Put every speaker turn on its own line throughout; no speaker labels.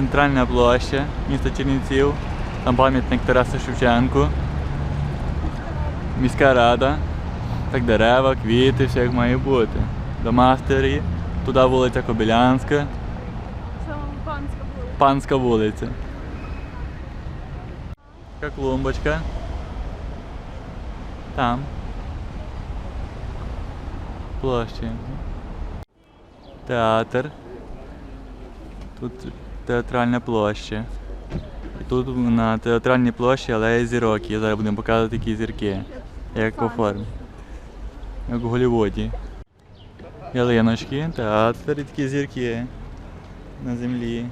Центральна площа міста Чернівців. Там пам'ятник Тарасу Шевченку. Міська рада. Так дерева, квіти, все як має бути. Дома старі. Туди вулиця Кобилянська,
панська була.
панська вулиця. Така клумбочка. Там. Площі. Театр. Тут театральна площа. І тут на театральній площі алея зірок. І зараз будемо показувати які зірки. Як по формі. Як в Голлівуді. Ялиночки, театр і такі зірки на землі.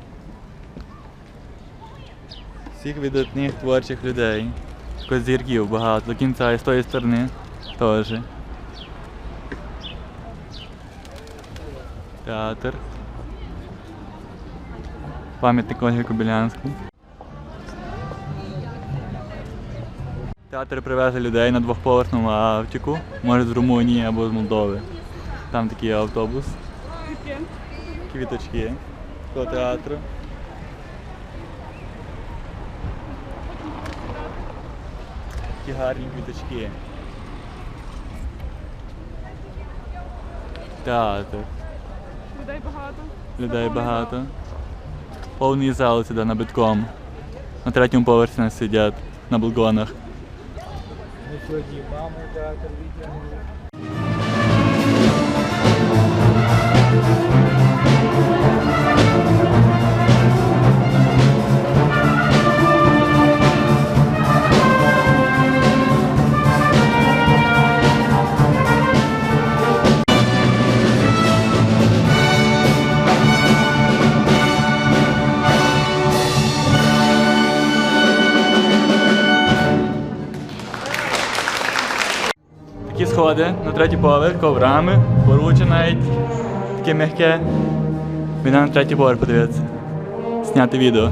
Всіх видатних творчих людей. Також зірків багато, до кінця і з тої сторони теж. Театр. Пам'ятник Ольги Кобилянській. Театр привезли людей на двохповерхному автіку, може з Румунії або з Молдови. Там такий автобус, квіточки до театру. Такі гарні квіточки. Театр.
Людей багато.
Людей багато. Повний зал сюди на битком. На третьому поверсі нас сидять на балконах.
Маму театр
Такі сходи на третій поверх, коврами, поруче навіть таке м'яке. Біда на третій поверх подивитися. Зняти відео.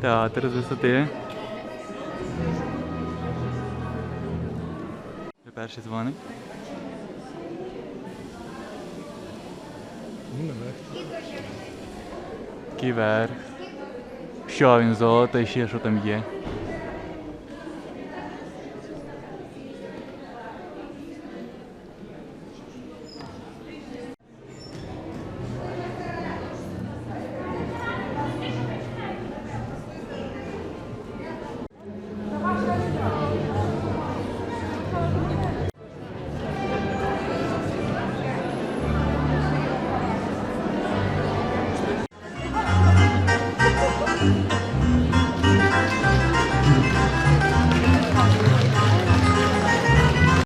Театр з висоти. Вже Перший дзвоник. Такий верх. Що він золото і ще що там є.